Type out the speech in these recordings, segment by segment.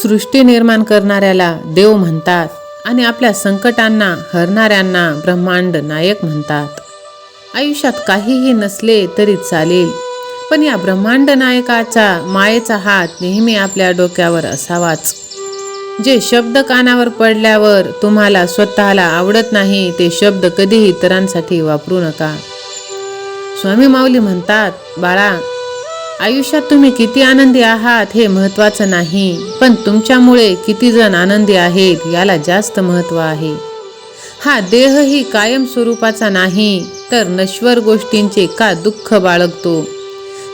सृष्टी निर्माण करणाऱ्याला देव म्हणतात आणि आपल्या संकटांना हरणाऱ्यांना ब्रह्मांड नायक म्हणतात. आयुष्यात काहीही नसले तरी चालेल पण या ब्रह्मांड नायकाचा मायेचा हात नेहमी आपल्या डोक्यावर असावाच. जे शब्द कानावर पडल्यावर तुम्हाला स्वतःला आवडत नाही ते शब्द कधीही इतरांसाठी वापरू नका. स्वामी माऊली म्हणतात बाळा आयुष्यात तुम्ही किती आनंदी आहात हे महत्वाचं नाही पण तुमच्यामुळे किती जण आनंदी आहेत याला जास्त महत्त्व आहे. हा देह ही कायम स्वरूपाचा नाही तर नश्वर गोष्टींचे का दुःख बाळगतो?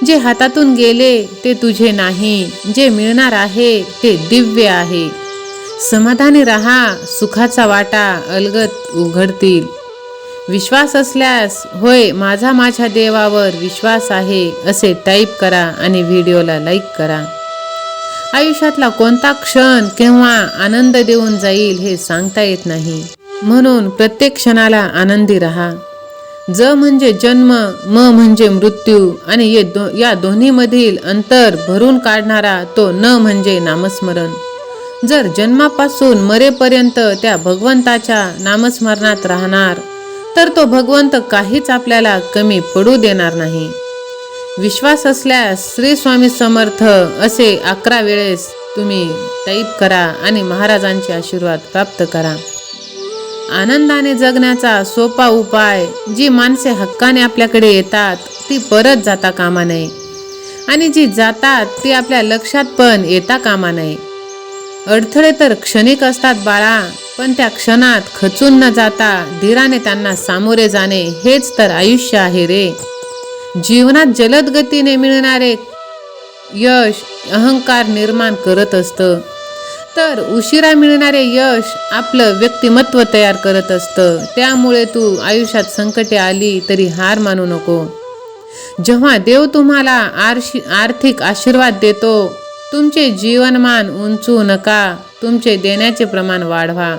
जे हातातून गेले ते तुझे नाही जे मिळणार आहे ते दिव्य आहे. समाधानी राहा सुखाचा वाटा अलगत उघडतील. विश्वास असल्यास होय माझा माझ्या देवावर विश्वास आहे असे टाईप करा आणि व्हिडिओला लाईक करा. आयुष्यातला कोणता क्षण केव्हा आनंद देऊन जाईल हे सांगता येत नाही. म्हणून प्रत्येक क्षणाला आनंदी राहा. ज म्हणजे जन्म म म्हणजे मृत्यू आणि ये दो या दोन्हीमधील अंतर भरून काढणारा तो न म्हणजे नामस्मरण. जर जन्मापासून मरेपर्यंत त्या भगवंताच्या नामस्मरणात राहणार तर तो भगवंत काहीच आपल्याला कमी पडू देणार नाही. विश्वास असल्यास श्री स्वामी समर्थ असे अकरा वेळेस तुम्ही टाईप करा आणि महाराजांचे आशीर्वाद प्राप्त करा. आनंदाने जगण्याचा सोपा उपाय जी माणसे हक्काने आपल्याकडे येतात ती परत जाता कामा नये. आणि जी जातात ती आपल्या लक्षात पण येता कामा नये. अडथळे तर क्षणिक असतात बाळा पण त्या क्षणात खचून न जाता धीराने त्यांना सामोरे जाणे हेच तर आयुष्य आहे रे. जीवनात जलद गतीने मिळणारे यश अहंकार निर्माण करत असतं. तर उशिरा मिळणारे यश आपलं व्यक्तिमत्व तयार करत असतं. त्यामुळे तू आयुष्यात संकटे आली तरी हार मानू नको. जेव्हा देव तुम्हाला आरशी आर्थिक आशीर्वाद देतो तुमचे जीवनमान उंचू नका तुमचे देण्याचे प्रमाण वाढवा.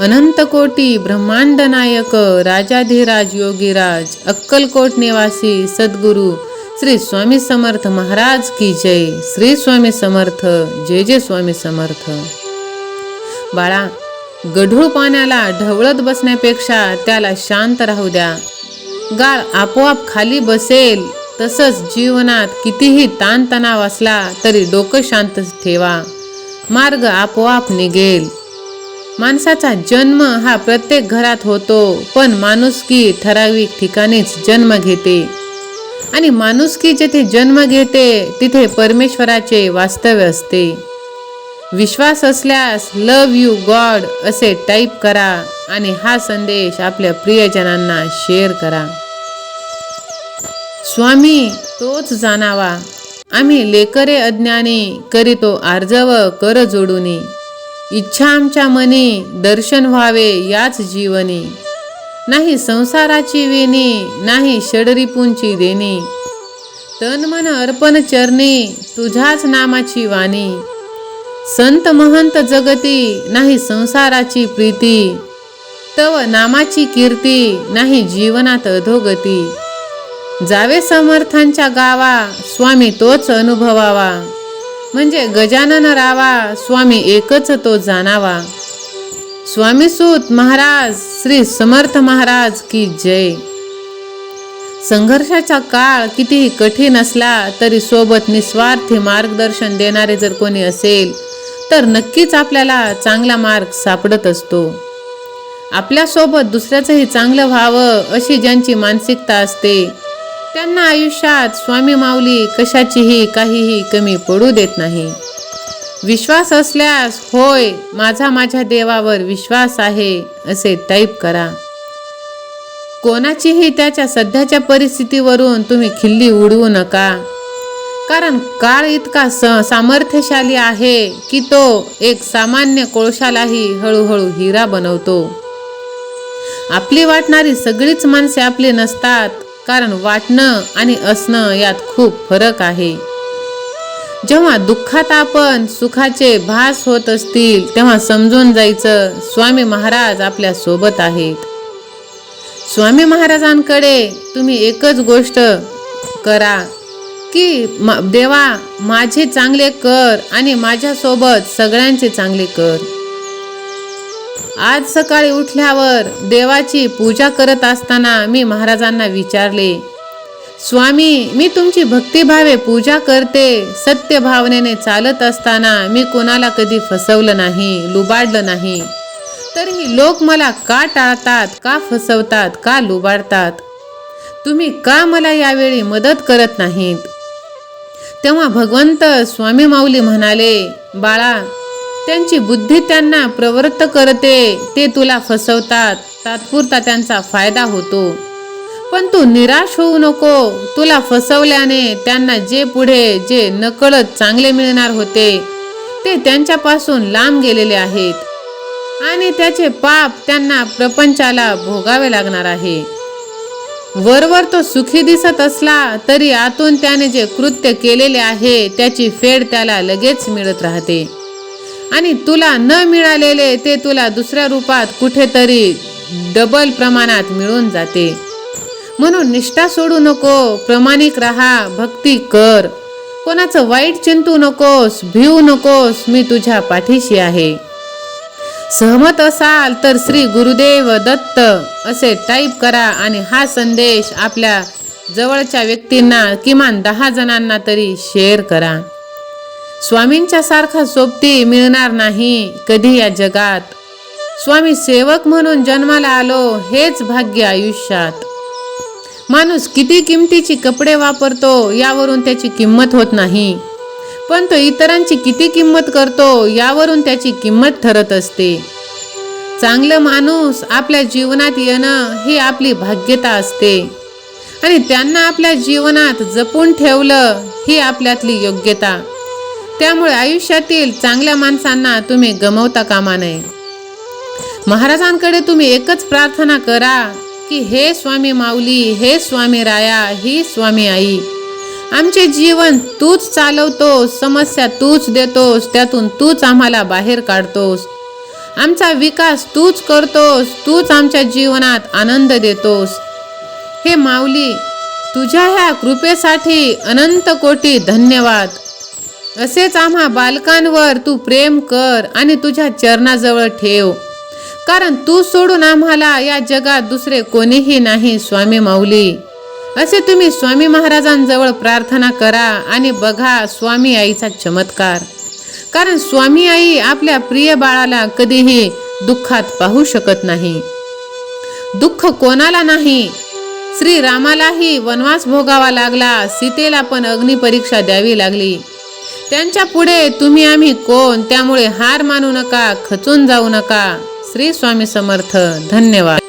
अनंत कोटी ब्रह्मांड नायक राजाधिराज योगीराज अक्कलकोट निवासी सद्गुरू श्री स्वामी समर्थ महाराज की जय. श्री स्वामी समर्थ जय जय स्वामी समर्थ. बाळा गढूळ पाण्याला ढवळत बसण्यापेक्षा त्याला शांत राहू द्या. गाळ आपोआप खाली बसेल. तसंच जीवनात कितीही ताणतणाव असला तरी डोकं शांत ठेवा. मार्ग आपोआप निघेल. माणसाचा जन्म हा प्रत्येक घरात होतो पण माणुसकी ठराविक ठिकाणीच जन्म घेते. आणि माणुसकी जेथे जन्म घेते तिथे परमेश्वराचे वास्तव्य असते. विश्वास असल्यास लव यू गॉड असे टाईप करा आणि हा संदेश आपल्या प्रियजनांना शेअर करा. स्वामी तोच जाणावा. आम्ही लेकरे अज्ञानी करीतो आर्जव कर जोडूनी. इच्छा आमच्या मनी दर्शन व्हावे याच जीवनी. नाही संसाराची वेणी नाही षडरिपूंची देणी. तन मन अर्पण चरणी तुझ्याच नामाची वाणी. संत महंत जगती नाही संसाराची प्रीती. तव नामाची कीर्ती नाही जीवनात अधोगती. जावे समर्थांच्या गावा स्वामी तोच अनुभवावा. म्हणजे गजानन रावा स्वामी एकच तो जाणावा. स्वामी सूत महाराज श्री समर्थ महाराज की जय. संघर्षाचा काळ कितीही कठीण असला तरी सोबत निस्वार्थी मार्गदर्शन देणारे जर कोणी असेल तर नक्कीच आपल्याला चांगला मार्ग सापडत असतो. आपल्यासोबत दुसऱ्याचंही चांगलं व्हावं अशी ज्यांची मानसिकता असते त्यांना आयुष्यात स्वामी माऊली कशाचीही काहीही कमी पडू देत नाही. विश्वास असल्यास होय माझा माझ्या देवावर विश्वास आहे असे टाईप करा. कोणाचीही त्याच्या सध्याच्या परिस्थितीवरून तुम्ही खिल्ली उडवू नका. कारण काळ इतका स सामर्थ्यशाली आहे की तो एक सामान्य कोळशालाही हळूहळू हिरा बनवतो. आपली वाटणारी सगळीच माणसे आपली नसतात. कारण वाटणं आणि असणं यात खूप फरक आहे. जेव्हा दुःखात आपण सुखाचे भास होत असतील तेव्हा समजून जायचं स्वामी महाराज आपल्यासोबत आहेत. स्वामी महाराजांकडे तुम्ही एकच गोष्ट करा की मा- देवा माझे चांगले कर आणि माझ्यासोबत सगळ्यांचे चांगले कर. आज सकाळी उठल्यावर देवाची पूजा करत असताना मी महाराजांना विचारले स्वामी मी तुमची भक्तिभावे पूजा करते सत्य भावनेने चालत असताना मी कोणाला कधी फसवलं नाही लुबाडलं नाही? तरीही लोक मला का टाळतात का फसवतात का लुबाडतात? तुम्ही का मला यावेळी मदत करत नाहीत? तेव्हा भगवंत स्वामी माऊली म्हणाले बाळा त्यांची बुद्धी त्यांना प्रवृत्त करते ते तुला फसवतात. तात्पुरता त्यांचा फायदा होतो. पण तू निराश होऊ नको. तुला फसवल्याने त्यांना जे पुढे जे नकळत चांगले मिळणार होते ते त्यांच्यापासून लांब गेलेले आहेत. आणि त्याचे पाप त्यांना प्रपंचाला भोगावे लागणार आहे. वरवर तो सुखी दिसत असला तरी आतून त्याने जे कृत्य केलेले आहे त्याची फेड त्याला लगेच मिळत राहते. आणि तुला न मिळालेले ते तुला दुसऱ्या रूपात कुठेतरी डबल प्रमाणात मिळून जाते. म्हणून निष्ठा सोडू नको प्रामाणिक राहा भक्ती कर. कोणाचं वाईट चिंतू नकोस भिवू नकोस मी तुझ्या पाठीशी आहे. सहमत असाल तर श्री गुरुदेव दत्त असे टाईप करा आणि हा संदेश आपल्या जवळच्या व्यक्तींना किमान दहा जणांना तरी शेअर करा. स्वामींच्या सारखा सोबती मिळणार नाही कधी या जगात. स्वामी सेवक म्हणून जन्माला आलो हेच भाग्य आयुष्यात. माणूस किती किमतीची कपडे वापरतो यावरून त्याची किंमत होत नाही. पण तो इतरांची किती किंमत करतो यावरून त्याची किंमत ठरत असते. चांगलं माणूस आपल्या जीवनात येणं ही आपली भाग्यता असते. आणि त्यांना आपल्या जीवनात जपून ठेवलं ही आपल्यातली योग्यता. त्यामुळे आयुष्यातील चांगल्या माणसांना तुम्ही गमवता कामा नये. महाराजांकडे तुम्ही एकच प्रार्थना करा की हे स्वामी माऊली हे स्वामी राया ही स्वामी आई. आमचे जीवन तूच चालवतोस समस्या तूच देतोस त्यातून तूच आम्हाला बाहेर काढतोस. आमचा विकास तूच करतोस तूच आमच्या जीवनात आनंद देतोस. हे माऊली तुझ्या ह्या कृपेसाठी अनंत कोटी धन्यवाद. असेच आम्हा बालकांवर तू प्रेम कर आणि तुझ्या चरणाजवळ ठेव. कारण तू सोडून आम्हाला या जगात दुसरे कोणीही नाही स्वामी माऊली. असे तुम्ही स्वामी महाराजांजवळ प्रार्थना करा आणि बघा स्वामी आईचा चमत्कार. कारण स्वामी आई आपल्या प्रिय बाळाला कधीही दुःखात पाहू शकत नाही. दुःख कोणाला नाही? श्री रामालाही वनवास भोगावा लागला सीतेला पण अग्निपरीक्षा द्यावी लागली. त्यांच्या पुढे तुम्ही आम्ही कोण? त्यामुळे हार मानू नका खचून जाऊ नका. श्री स्वामी समर्थ. धन्यवाद.